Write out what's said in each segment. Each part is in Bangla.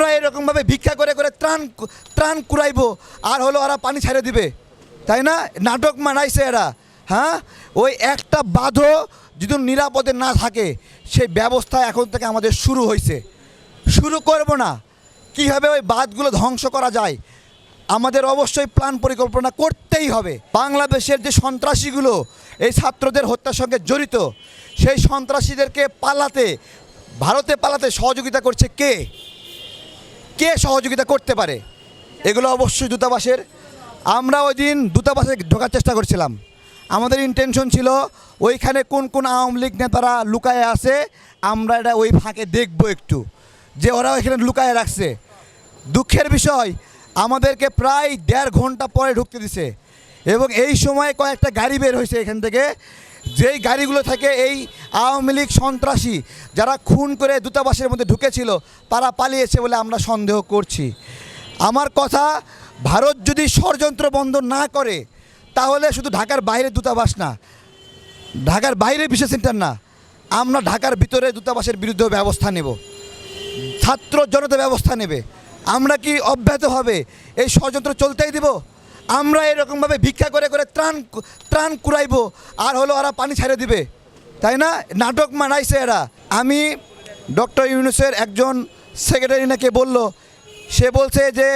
আমরা এরকমভাবে ভিক্ষা করে করে ত্রাণ ত্রাণ কুড়াইবো, আর হলো ওরা পানি ছেড়ে দিবে। তাই না? নাটক মানাইছে এরা। হ্যাঁ? ওই একটা বাঁধও যদি নিরাপদে না থাকে, সেই ব্যবস্থা এখন থেকে আমাদের শুরু হয়েছে শুরু করব না। কীভাবে ওই বাঁধগুলো ধ্বংস করা যায়? আমাদের অবশ্যই প্ল্যান পরিকল্পনা করতেই হবে। বাংলাদেশের যে সন্ত্রাসীগুলো, এই ছাত্রদের হত্যার সঙ্গে জড়িত, সেই সন্ত্রাসীদেরকে পালাতে, ভারতে পালাতে সহযোগিতা করছে কে? কে সহযোগিতা করতে পারে? এগুলো অবশ্যই দূতাবাসের। আমরা ওই দিন দূতাবাসে ঢোকার চেষ্টা করছিলাম। আমাদের ইন্টেনশন ছিল, ওইখানে কোন কোন আওয়ামী লীগ নেতারা লুকায়ে আছে, আমরা এটা ওই ফাঁকে দেখব একটু। যে ওরা ওইখানে লুকায়ে রাখছে। দুঃখের বিষয়, আমাদেরকে প্রায় দেড় ঘণ্টা পরে ঢুকতে দিছে। এবং এই সময় কয়েকটা গাড়ি বের হয়েছে এখান থেকে। যেই গাড়িগুলো থেকে এই আওয়ামী লীগ সন্ত্রাসী যারা খুন করে দূতাবাসের মধ্যে ঢুকেছিল, তারা পালিয়েছে বলে আমরা সন্দেহ করছি। আমার কথা, ভারত যদি ষড়যন্ত্র বন্ধ না করে, তাহলে শুধু ঢাকার বাইরে দূতাবাস না, ঢাকার বাইরে বিশেষ সেন্টার না, আমরা ঢাকার ভিতরে দূতাবাসের বিরুদ্ধে ব্যবস্থা নেব। ছাত্র জনতা ব্যবস্থা নেবে। আমরা কি অব্যাহতভাবে এই ষড়যন্ত্র চলতেই দিব? আমরা এরকমভাবে ভিক্ষা করে করে ত্রাণ ত্রাণ কুড়াইবো, আর হলো ওরা পানি ছেড়ে দিবে। তাই না? নাটক মানাইছে এরা। আমি ডক্টর ইউনুসের একজন সেক্রেটারি নাকি বলল, সে বলছে যে,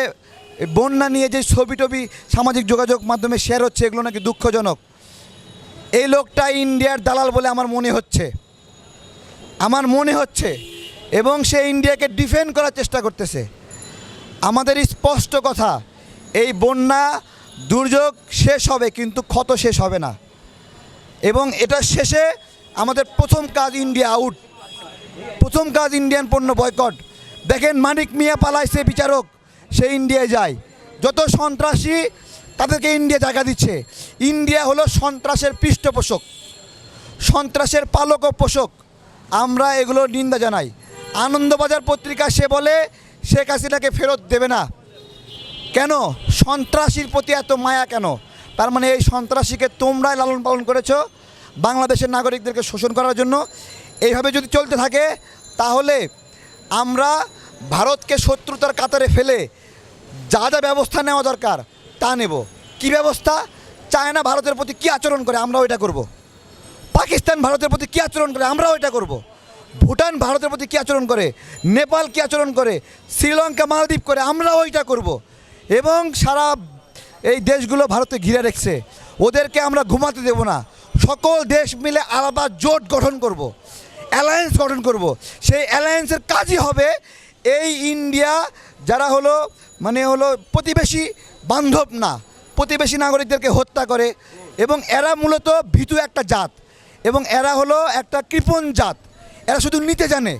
বন্যা নিয়ে যে ছবি টবি সামাজিক যোগাযোগ মাধ্যমে শেয়ার হচ্ছে, এগুলো নাকি দুঃখজনক। এই লোকটা ইন্ডিয়ার দালাল বলে আমার মনে হচ্ছে। আমার মনে হচ্ছে। এবং সে ইন্ডিয়াকে ডিফেন্ড করার চেষ্টা করতেছে। আমাদের স্পষ্ট কথা, এই বন্যা দুর্যোগ শেষ হবে, কিন্তু ক্ষত শেষ হবে না। এবং এটা শেষে আমাদের প্রথম কাজ ইন্ডিয়া আউট। প্রথম কাজ ইন্ডিয়ান পণ্য বয়কট। দেখেন মানিক মিয়া পালাইছে, বিচারক। সে ইন্ডিয়ায় যায়। যত সন্ত্রাসী তাদেরকে ইন্ডিয়া জায়গা দিচ্ছে। ইন্ডিয়া হলো সন্ত্রাসের পৃষ্ঠপোষক। সন্ত্রাসের পালক ও পোষক। আমরা এগুলো নিন্দা জানাই। আনন্দবাজার পত্রিকা সে বলে, শেখ হাসিনাকে ফেরত দেবে না। কেন? সন্ত্রাসীর প্রতি এত মায়া কেন? তার মানে এই সন্ত্রাসীকে তোমরাই লালন পালন করেছ বাংলাদেশের নাগরিকদেরকে শোষণ করার জন্য। এইভাবে যদি চলতে থাকে, তাহলে আমরা ভারতকে শত্রুতার কাতারে ফেলে যা যা ব্যবস্থা নেওয়া দরকার তা নেব। কি ব্যবস্থা? চায়না ভারতের প্রতি কী আচরণ করে আমরা ওইটা করব। পাকিস্তান ভারতের প্রতি কী আচরণ করে আমরাও এটা করব। ভুটান ভারতের প্রতি কী আচরণ করে? নেপাল কী আচরণ করে? শ্রীলঙ্কা, মালদ্বীপ করে আমরাও ওইটা করব। এবং সারা এই দেশগুলো ভারতে ঘিরে রেখেছে ওদেরকে আমরা ঘুমাতে দেব না সকল দেশ মিলে আলাদা জোট গঠন করব। অ্যালায়েন্স গঠন করব। সেই অ্যালায়েন্সের কাজই হবে এই ইন্ডিয়া যারা হলো মানে হলো প্রতিবেশী বান্ধব না, প্রতিবেশী নাগরিকদেরকে হত্যা করে এবং এরা মূলত ভীতু একটা জাত এবং এরা হলো একটা কৃপণ জাত এরা শুধু নিতে জানে